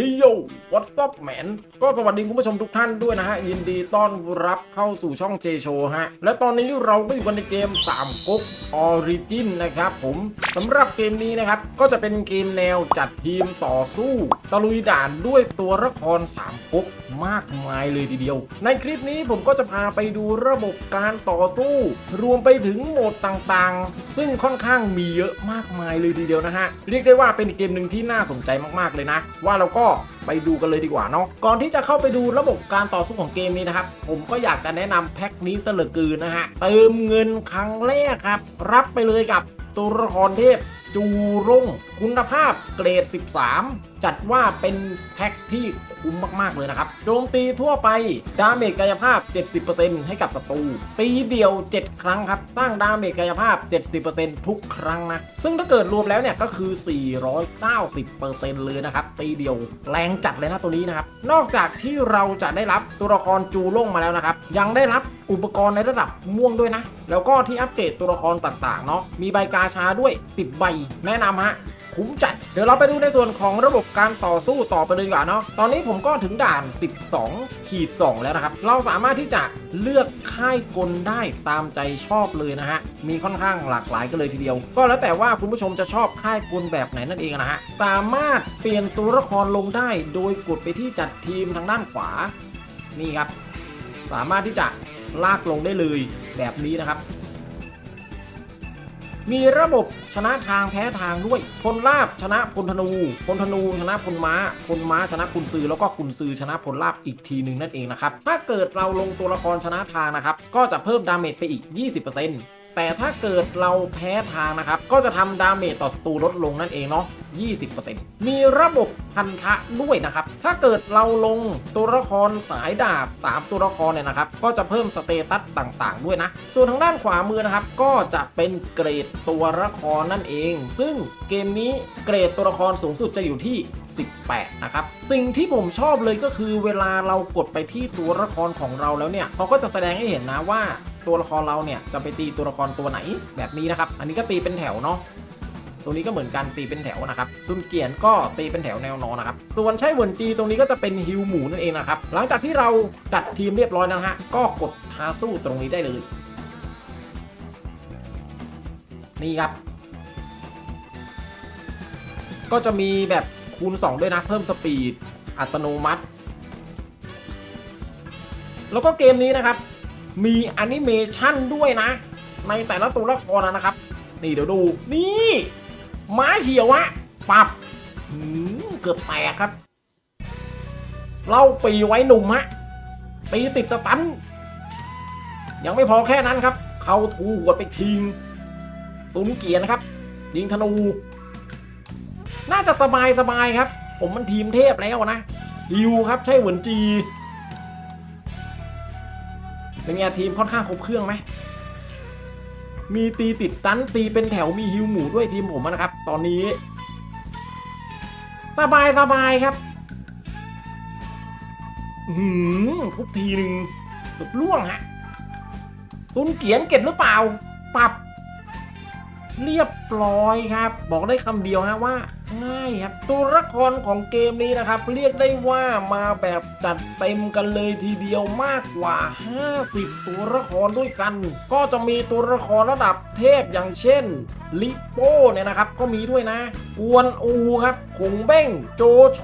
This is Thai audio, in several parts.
ฮิโยวัตซับแมนก็สวัสดีคุณผู้ชมทุกท่านด้วยนะฮะ ยินดีต้อนรับเข้าสู่ช่องเจโชฮะ และตอนนี้เราก็อยู่กันในเกม 3ก๊กออริจินนะครับผมสำหรับเกมนี้นะครับ ก็จะเป็นเกมแนวจัดทีมต่อสู้ ตะลุยด่านด้วยตัวละคร 3ก๊กมากมายเลยทีเดียว ในคลิปนี้ผมก็จะพาไปดูระบบการต่อสู้ รวมไปถึงโหมดต่างๆ ซึ่งค่อนข้างมีเยอะมากมายเลยทีเดียวนะฮะเรียกได้ว่าเป็นเกมหนึ่งที่น่าสนใจมากๆเลยนะ ว่าเราก็ไปดูกันเลยดีกว่าเนาะก่อนที่จะเข้าไปดูระบบการต่อสู้ของเกมนี้นะครับ ผมก็อยากจะแนะนำแพ็คนี้เสลือกืนนะฮะเติมเงินครั้งแรกครับ รับไปเลยกับตัวละครเทพ จูร่งคุณภาพเกรด 13 จัดว่าเป็นแพ็คที่คุ้มมากๆเลยนะครับโจมตีทั่วไป ดาเมจกายภาพ 70%ให้กับศัตรู ตีเดียว 7 ครั้งครับ ตั้งดาเมจกายภาพ 70%ทุกครั้งนะ ซึ่งถ้าเกิดรวมแล้วเนี่ยก็คือ 490%เลยนะครับ ตีเดียวแรงจัดเลยนะตัวนี้นะครับ นอกจากที่เราจะได้รับตัวละครจูล่งมาแล้วนะครับ ยังได้รับอุปกรณ์ในระดับม่วงด้วยนะ แล้วก็ที่อัปเกรดตัวละครต่างๆเนาะ มีใบกาชาด้วย ติดใบแนะนำฮะคุ้มจัด เดี๋ยวเราไปดูในส่วนของระบบการต่อสู้ต่อไปเลยดีกว่าเนาะ ตอนนี้ผมก็ถึงด่าน 12 ขีด 2 แล้วนะครับ เราสามารถที่จะเลือกค่ายกลได้ตามใจชอบเลยนะฮะ มีค่อนข้างหลากหลายกันเลยทีเดียว ก็แล้วแต่ว่าคุณผู้ชมจะชอบค่ายกลแบบไหนนั่นเองนะฮะ สามารถเปลี่ยนตัวละครลงได้ โดยกดไปที่จัดทีมทางด้านขวา นี่ครับ สามารถที่จะลากลงได้เลยแบบนี้นะครับ มีระบบชนะทางแพ้ทางด้วย พลลาบชนะพลธนู พลธนูชนะพลม้า พลม้าชนะกุนซือ แล้วก็กุนซือชนะพลลาบอีกทีหนึ่งนั่นเองนะครับ ถ้าเกิดเราลงตัวละครชนะทางนะครับ ก็จะเพิ่มดาเมจไปอีก 20% แต่ถ้าเกิดเราแพ้ทางนะครับ ก็จะทำดาเมจต่อศัตรูลดลงนั่นเองเนาะ20%มีระบบพันธะด้วยนะครับ ถ้าเกิดเราลงตัวละครสายดาบตามตัวละครเนี่ยนะครับ ก็จะเพิ่มสเตตัสต่างๆ ด้วยนะ ส่วนทางด้านขวามือนะครับ ก็จะเป็นเกรดตัวละครนั่นเอง ซึ่งเกมนี้เกรดตัวละครสูงสุดจะอยู่ที่ 18 นะครับ สิ่งที่ผมชอบเลยก็คือเวลาเรากดไปที่ตัวละครของเราแล้วเนี่ยเขาก็จะแสดงให้เห็นนะว่า ตัวละครเราเนี่ยจะไปตีตัวละครตัวไหนแบบนี้นะครับ อันนี้ก็ตีเป็นแถวเนาะตรงนี้ก็เหมือนกันตีเป็นแถวนะครับซุนเกียนก็ตีเป็นแถวแนวนอนนะครับส่วนใช่เหวินจีตรงนี้ก็จะเป็นฮิวหมูนั่นเองนะครับหลังจากที่เราจัดทีมเรียบร้อยนะฮะก็กดท้าสู้ตรงนี้ได้เลย นี่ครับ ก็จะมีแบบคูณ 2 ด้วยนะ เพิ่มสปีดอัตโนมัติ แล้วก็เกมนี้นะครับ มีแอนิเมชันด้วยนะ ในแต่ละตัวละครนะครับ นี่เดี๋ยวดู นี่ม้าเฉียวอะปับหืมเกือบแตกครับเล่าปีไว้หนุ่มฮะตีติดสตัน ยังไม่พอแค่นั้นครับ เขาถูกวดไปทิ้งสุนเกียร์นะครับ ยิงธนู น่าจะสบายสบายครับ ผมมันทีมเทพแล้วนะฮิวครับ ใช่เหมือนจี เป็นไงทีมค่อนข้างครบเครื่องไหมมีตีติดตันตีเป็นแถวมีฮิวหมูด้วยทีมผมนะครับ ตอนนี้ สบายสบายครับอื้อหืมทุกทีหนึ่งตุดล่วงฮะซุนเกียนเก็บหรือเปล่า ปรับ เรียบร้อยครับ บอกได้คำเดียวฮะว่า ง่ายครับตัวละครของเกมนี้นะครับ เรียกได้ว่ามาแบบจัดเต็มกันเลยทีเดียวมากกว่า 50 ตัวละครด้วยกัน ก็จะมีตัวละครระดับเทพอย่างเช่นลิโป้เนี่ยนะครับก็มีด้วยนะกวนอูครับคงเบ้งโจโฉ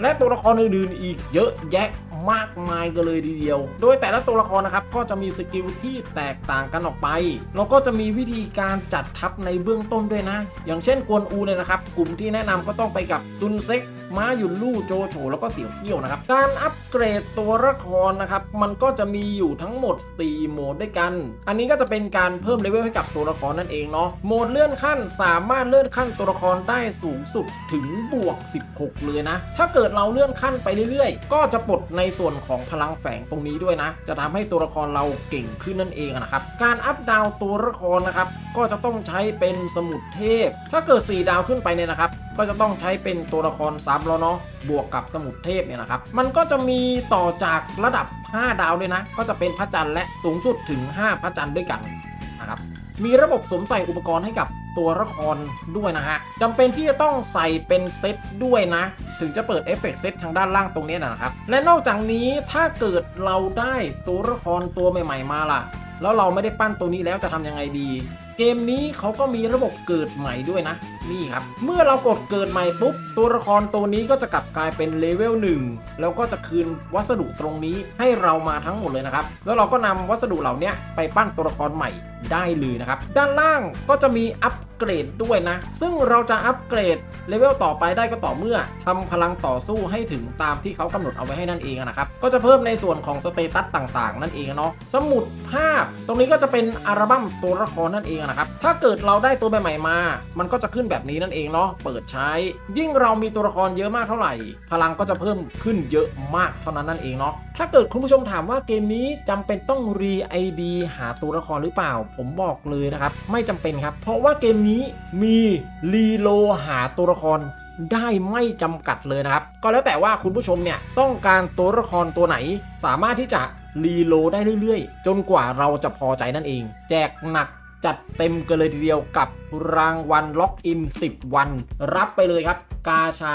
และตัวละครอื่นๆอีกเยอะแยะ มากมายกันเลยทีเดียว โดยแต่ละตัวละครนะครับก็จะมีสกิลที่แตกต่างกันออกไป แล้วก็จะมีวิธีการจัดทัพในเบื้องต้นด้วยนะ อย่างเช่นกวนอูเนี่ยนะครับ กลุ่มที่แนะนำก็ต้องไปกับซุนเซ็ก ม้าหยุนลู่โจโฉแล้วก็เสี่ยวเกี้ยวนะครับ การอัปเกรดตัวละครนะครับ มันก็จะมีอยู่ทั้งหมด 4 โหมดด้วยกัน อันนี้ก็จะเป็นการเพิ่มเลเวลให้กับตัวละครนั่นเองเนาะ โหมดเลื่อนขั้นสามารถเลื่อนขั้นตัวละครได้สูงสุดถึงบวก 16 เลยนะ ถ้าเกิดเราเลื่อนขั้นไปเรื่อยๆ ก็จะปลดในส่วนของพลังแฝงตรงนี้ด้วยนะ จะทำให้ตัวละครเราเก่งขึ้นนั่นเองนะครับ การอัพดาวตัวละครนะครับ ก็จะต้องใช้เป็นสมุดเทพ ถ้าเกิด 4 ดาวขึ้นไปเนี่ยนะครับก็จะต้องใช้เป็นตัวละครซ้ำแล้วเนาะบวกกับสมุดเทพเนี่ยนะครับ มันก็จะมีต่อจากระดับ 5 ดาวด้วยนะ ก็จะเป็นพระจันทร์และสูงสุดถึง 5 พระจันทร์ด้วยกันนะครับมีระบบสวมใส่อุปกรณ์ให้กับตัวละครด้วยนะฮะจำเป็นที่จะต้องใส่เป็นเซตด้วยนะ ถึงจะเปิดเอฟเฟกต์เซตทางด้านล่างตรงนี้นะครับ และนอกจากนี้ถ้าเกิดเราได้ตัวละครตัวใหม่ ๆ มาล่ะ แล้วเราไม่ได้ปั้นตัวนี้แล้วจะทำยังไงดี เกมนี้เขาก็มีระบบเกิดใหม่ด้วยนะ นี่ครับ เมื่อเรากดเกิดใหม่ปุ๊บ ตัวละครตัวนี้ก็จะกลับกลายเป็นเลเวล1แล้วก็จะคืนวัสดุตรงนี้ให้เรามาทั้งหมดเลยนะครับ แล้วเราก็นำวัสดุเหล่านี้ไปปั้นตัวละครใหม่ ได้เลยนะครับ ด้านล่างก็จะมีอัปเกรดด้วยนะ ซึ่งเราจะอัปเกรดเลเวลต่อไปได้ก็ต่อเมื่อทำพลังต่อสู้ให้ถึงตามที่เขากำหนดเอาไว้ให้นั่นเองนะครับ ก็จะเพิ่มในส่วนของสเตตัสต่างๆ นั่นเองเนาะ สมุดภาพ ตรงนี้ก็จะเป็นอัลบั้มตัวละครนั่นเองนะครับ ถ้าเกิดเราได้ตัวใหม่ๆมา มันก็จะขึ้นแบบนี้นั่นเองเนาะ เปิดใช้ ยิ่งเรามีตัวละครเยอะมากเท่าไหร่ พลังก็จะเพิ่มขึ้นเยอะมากเท่านั้นนั่นเองเนาะ ถ้าเกิดคุณผู้ชมถามว่าเกมนี้จำเป็นต้องรีไอดีหาตัวละครหรือเปล่าผมบอกเลยนะครับ ไม่จำเป็นครับ เพราะว่าเกมนี้มีรีโลหาตัวละครได้ไม่จำกัดเลยนะครับ ก็แล้วแต่ว่าคุณผู้ชมเนี่ยต้องการตัวละครตัวไหน สามารถที่จะรีโลได้เรื่อยๆ จนกว่าเราจะพอใจนั่นเอง แจกหนักจัดเต็มกันเลยทีเดียวกับรางวัลล็อกอิน 10 วัน รับไปเลยครับ กาชา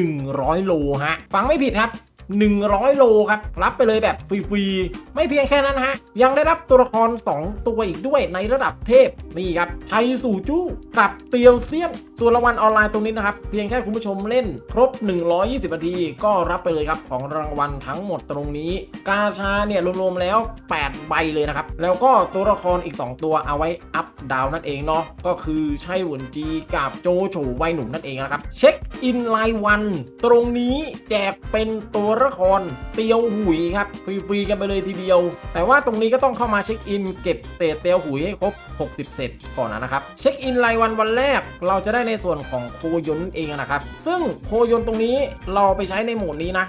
100 โลฮะ ฟังไม่ผิดครับ 100 โลครับ รับไปเลยแบบฟรีๆ ไม่เพียงแค่นั้นฮะ ยังได้รับตัวละคร 2 ตัวอีกด้วยในระดับเทพ นี่ครับไทสู่จู้กับเตียวเซียน ส่วนรางวัลออนไลน์ตรงนี้นะครับ เพียงแค่คุณผู้ชมเล่นครบ 120 นาที ก็รับไปเลยครับ ของรางวัลทั้งหมดตรงนี้ กาชาเนี่ยรวมๆแล้ว 8 ใบเลยนะครับ แล้วก็ตัวละครอีก 2 ตัวเอาไว้อัพดาวนั่นเองเนาะก็คือใช่หวนจีกับโจโฉวัยหนุ่มนั่นเองนะครับเช็คอินรายวัน ตรงนี้แจกเป็นตัวละครเตียวหุยครับฟรีๆกันไปเลยทีเดียว แต่ว่าตรงนี้ก็ต้องเข้ามาเช็คอิน เก็บเศษเตียวหุยให้ครบ 60 เซตก่อนนะครับเช็คอินรายวันวันแรกเราจะได้ในส่วนของโคยนเองนะครับซึ่งโคยนตรงนี้เราไปใช้ในโหมดนี้นะ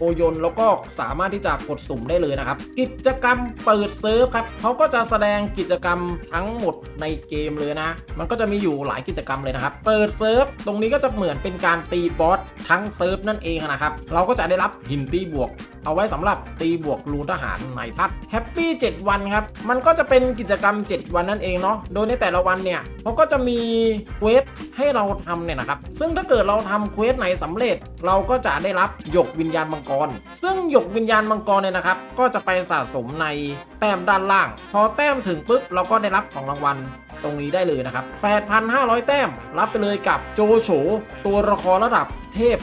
โคยนแล้วก็สามารถที่จะกดสุ่มได้เลยนะครับ กิจกรรมเปิดเซิร์ฟครับเขาก็จะแสดงกิจกรรมทั้งหมดในเกมเลยนะ มันก็จะมีอยู่หลายกิจกรรมเลยนะครับ เปิดเซิร์ฟตรงนี้ก็จะเหมือนเป็นการตีบอส ทั้งเซิร์ฟนั่นเองนะครับ เราก็จะได้รับหินตีบวก เอาไว้สำหรับตีบวกรูทหารในทัดแฮปปี้7วันครับ มันก็จะเป็นกิจกรรม 7 วันนั่นเองเนาะโดยในแต่ละวันเนี่ยเขาก็จะมีเควสให้เราทำเนี่ยนะครับ ซึ่งถ้าเกิดเราทำเควสไหนสำเร็จ เราก็จะได้รับหยกวิญญาณมังกร ซึ่งหยกวิญญาณมังกรเนี่ยนะครับ ก็จะไปสะสมในแต้มด้านล่าง พอแต้มถึงปุ๊บเราก็ได้รับของรางวัล ตรงนี้ได้เลยนะครับ 8,500 แต้ม รับไปเลยกับโจโฉตัวละครระดับเทพ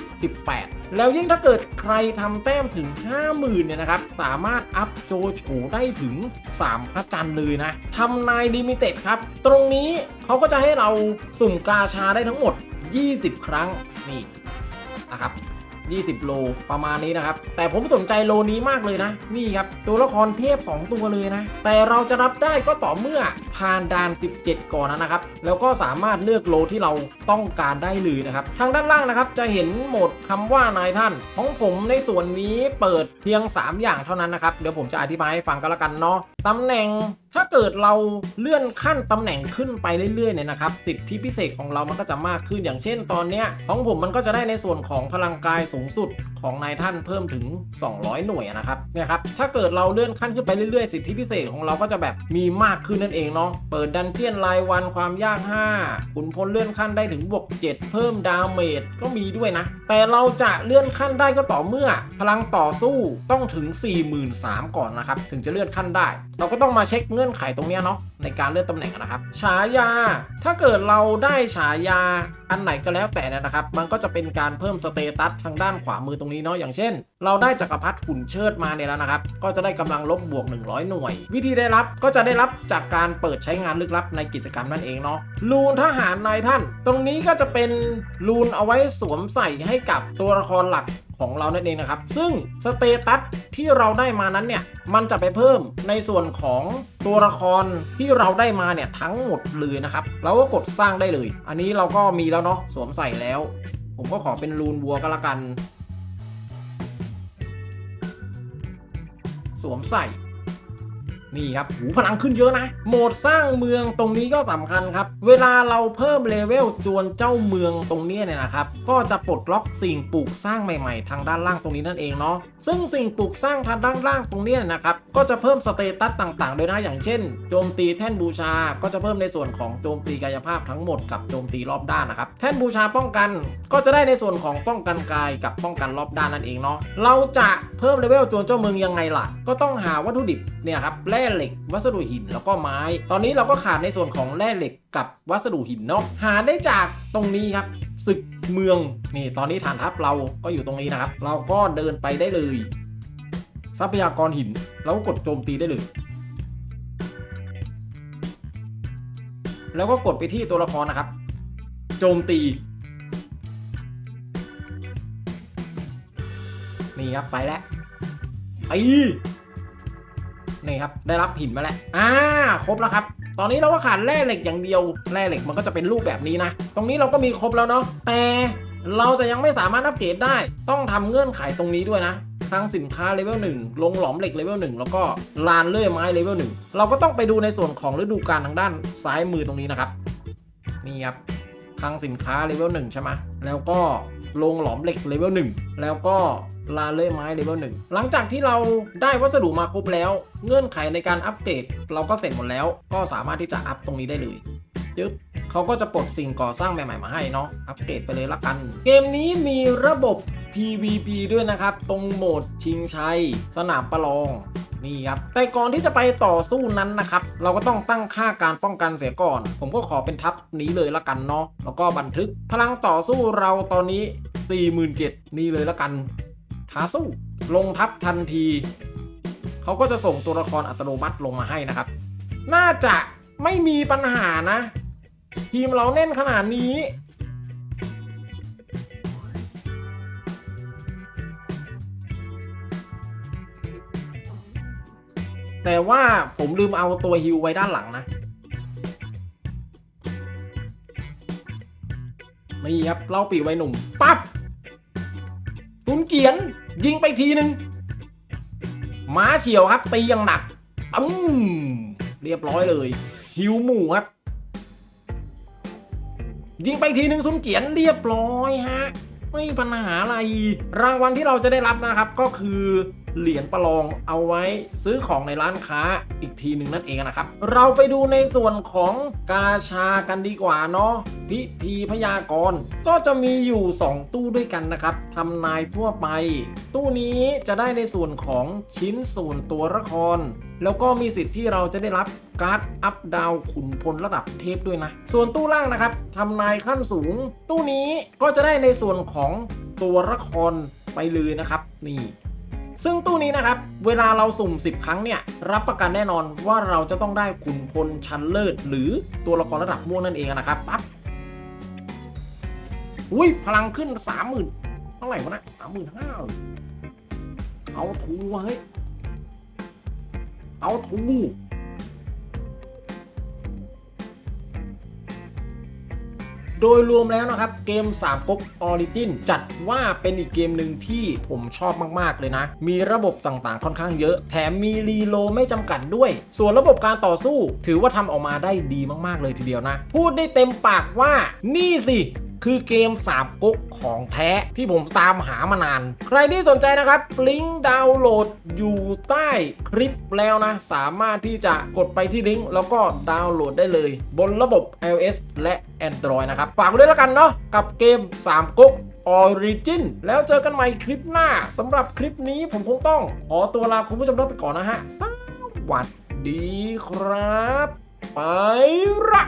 18 แล้วยิ่งถ้าเกิดใครทำแต้มถึง 50,000เนี่ยนะครับ สามารถอัพโจโฉได้ถึง 3 พระจันทร์เลยนะทำนายลิมิเต็ดครับ ตรงนี้เขาก็จะให้เราสุ่มกาชาได้ทั้งหมด 20 ครั้งนี่นะครับ20 โลประมาณนี้นะครับ แต่ผมสนใจโลนี้มากเลยนะ นี่ครับ ตัวละครเทพ 2 ตัวเลยนะ แต่เราจะรับได้ก็ต่อเมื่อ ผ่านด่าน 17 ก่อนนะครับ แล้วก็สามารถเลือกโลที่เราต้องการได้เลยนะครับ ทางด้านล่างนะครับจะเห็นโหมดคำว่านายท่าน ของผมในส่วนนี้เปิดเพียง 3 อย่างเท่านั้นนะครับ เดี๋ยวผมจะอธิบายให้ฟังก็แล้วกันเนาะตำแหน่งถ้าเกิดเราเลื่อนขั้นตำแหน่งขึ้นไปเรื่อยๆเนี่ยนะครับสิทธิพิเศษของเรามันก็จะมากขึ้นอย่างเช่นตอนเนี้ยของผมมันก็จะได้ในส่วนของพลังกายสูงสุดของนายท่านเพิ่มถึง 200 หน่วยนะครับเนี่ยครับถ้าเกิดเราเลื่อนขั้นขึ้นไปเรื่อยๆ สิทธิพิเศษของเราก็จะแบบมีมากขึ้นนั่นเองเนาะเปิดดันเจียนรายวันความยาก 5 ขุนพลเลื่อนขั้นได้ถึงบวก7 เพิ่มดาเมจก็มีด้วยนะ แต่เราจะเลื่อนขั้นได้ก็ต่อเมื่อ พลังต่อสู้ต้องถึง 43,000ก่อนนะครับ ถึงจะเลื่อนขั้นได้ เราก็ต้องมาเช็คเงื่อนไขตรงเนี้ยเนาะในการเลื่อนตำแหน่งนะครับ ฉายา ถ้าเกิดเราได้ฉายาอันไหนก็แล้วแต่นะครับ มันก็จะเป็นการเพิ่มสเตตัสทางด้านขวามือตรงนี้เนาะอย่างเช่น เราได้จักรพรรดิหุ่นเชิดมาเนี่ยแล้วนะครับ ก็จะได้กำลังลบบวก 100 หน่วย วิธีได้รับก็จะได้รับจากการเปิดใช้งานลึกลับในกิจกรรมนั่นเองเนาะลูนทหารนายท่าน ตรงนี้ก็จะเป็นลูนเอาไว้สวมใส่ให้กับตัวละครหลักของเรานั่นเองนะครับ ซึ่งสเตตัสที่เราได้มานั้นเนี่ย มันจะไปเพิ่มในส่วนของตัวละครที่เราได้มาเนี่ยทั้งหมดเลยนะครับ เราก็กดสร้างได้เลย อันนี้เราก็มีแล้วเนาะสวมใส่แล้ว ผมก็ขอเป็นรูนวัวก็แล้วกัน สวมใส่ นี่ครับหูพลังขึ้นเยอะนะ โหมดสร้างเมืองตรงนี้ก็สำคัญครับ เวลาเราเพิ่มเลเวลจวนเจ้าเมืองตรงนี้เนี่ยนะครับ ก็จะปลดล็อกสิ่งปลูกสร้างใหม่ๆ ทางด้านล่างตรงนี้นั่นเองเนาะ ซึ่งสิ่งปลูกสร้างทางด้านล่างตรงนี้นะครับ ก็จะเพิ่มสเตตัสต่างๆ โดยนะอย่างเช่น โจมตีแท่นบูชา ก็จะเพิ่มในส่วนของโจมตีกายภาพทั้งหมดกับโจมตีรอบด้านนะครับ แท่นบูชาป้องกัน ก็จะได้ในส่วนของป้องกันกายกับป้องกันรอบด้านนั่นเองเนาะ เราจะเพิ่มเลเวลจวนเจ้าเมืองยังไงล่ะ ก็ต้องหาวัตถุดิบเนี่ยครับแร่เหล็ก วัสดุหินแล้วก็ไม้ ตอนนี้เราก็ขาดในส่วนของแร่เหล็กกับวัสดุหินเนาะหาได้จากตรงนี้ครับศึกเมืองนี่ตอนนี้ฐานทัพเราก็อยู่ตรงนี้นะครับ เราก็เดินไปได้เลย ทรัพยากรหินแล้วก็กดโจมตีได้เลย แล้วก็กดไปที่ตัวละครนะครับ โจมตีนี่ครับไปแล้วไอ้ นี่ครับ ได้รับหินมาแล้ว อ่า ครบแล้วครับ ตอนนี้เราก็ขาดแร่เหล็กอย่างเดียว แร่เหล็กมันก็จะเป็นรูปแบบนี้นะ ตรงนี้เราก็มีครบแล้วเนาะ แต่เราจะยังไม่สามารถอัปเกรดได้ ต้องทำเงื่อนไขตรงนี้ด้วยนะ ทั้งสินค้าเลเวล1ลงหลอมเหล็กเลเวล1แล้วก็ลานเลื่อยไม้เลเวล1เราก็ต้องไปดูในส่วนของฤดูกาลทางด้านซ้ายมือตรงนี้นะครับ นี่ครับคลังสินค้าเลเวล1ใช่ไหมแล้วก็ ลงหลอมเหล็กเลเวล1แล้วก็ลาเลื่อยไม้เลเวล1หลังจากที่เราได้วัสดุมาครบแล้ว เงื่อนไขในการอัปเกรดเราก็เสร็จหมดแล้ว ก็สามารถที่จะอัพตรงนี้ได้เลยจึ๊บเขาก็จะปลดสิ่งก่อสร้างใหม่ๆมาให้เนาะอัปเกรดไปเลยละกัน เกมนี้มีระบบ PVP ด้วยนะครับ ตรงโหมดชิงชัย สนามประลอง นี่ครับแต่ก่อนที่จะไปต่อสู้นั้นนะครับ เราก็ต้องตั้งค่าการป้องกันเสียก่อน ผมก็ขอเป็นทัพนี้เลยละกันเนาะแล้วก็บันทึกพลังต่อสู้เราตอนนี้ 47,000นี่เลยละกันท้าสู้ลงทัพทันทีเขาก็จะส่งตัวละครอัตโนมัติลงมาให้นะครับ น่าจะไม่มีปัญหานะ ทีมเราแน่นขนาดนี้ แต่ว่าผมลืมเอาตัวฮิวไว้ด้านหลังนะ นี่ครับเล่าปีไว้หนุ่ม ปั๊บตุนเกียน ยิงไปทีหนึ่งม้าเฉียวครับ ตีอย่างหนักตึ้มเรียบร้อยเลยหิวหมูครับ ยิงไปทีหนึ่งซุนเกียนเรียบร้อยฮะ ไม่มีปัญหาอะไร รางวัลที่เราจะได้รับนะครับก็คือ เหรียญประลองเอาไว้ซื้อของในร้านค้าอีกทีหนึ่งนั่นเองนะครับ เราไปดูในส่วนของกาชากันดีกว่าเนาะพิธีพยากรณ์ก็จะมีอยู่ 2 ตู้ด้วยกันนะครับทำนายทั่วไป ตู้นี้จะได้ในส่วนของชิ้นส่วนตัวละคร แล้วก็มีสิทธิ์ที่เราจะได้รับการ์ดอัพดาวขุนพลระดับเทพด้วยนะ ส่วนตู้ล่างนะครับทำนายขั้นสูง ตู้นี้ก็จะได้ในส่วนของตัวละครไปเลยนะครับ นี่ ซึ่งตู้นี้นะครับ เวลาเราสุ่ม 10 ครั้งเนี่ย รับประกันแน่นอนว่าเราจะต้องได้ขุนพลชั้นเลิศ หรือตัวละครระดับม่วงนั่นเองนะครับปั๊บอุ้ยพลังขึ้น 30,000เท่าไหร่วะนะสามหมื่นห้าเอาทูวะเฮ้ยเอาทู โดยรวมแล้วนะครับเกม3ก๊ก Origin จัดว่าเป็นอีกเกมหนึ่งที่ผมชอบมาก ๆ เลยนะ มีระบบต่างๆ ค่อนข้างเยอะ แถมมีรีโลไม่จำกัดด้วย ส่วนระบบการต่อสู้ ถือว่าทำออกมาได้ดีมากๆเลยทีเดียวนะ พูดได้เต็มปากว่านี่สิ คือเกมสามก๊กของแท้ที่ผมตามหามานาน ใครที่สนใจนะครับ ลิงก์ดาวน์โหลดอยู่ใต้คลิปแล้วนะ สามารถที่จะกดไปที่ลิงก์แล้วก็ดาวน์โหลดได้เลย บนระบบ iOS และ Android นะครับ ฝากด้วยแล้วกันเนาะกับเกม3ก๊ก Origin แล้วเจอกันใหม่คลิปหน้าสำหรับคลิปนี้ผมคงต้องขอตัวลาคุณผู้ชมไปก่อนนะฮะสวัสดีครับ ไปละ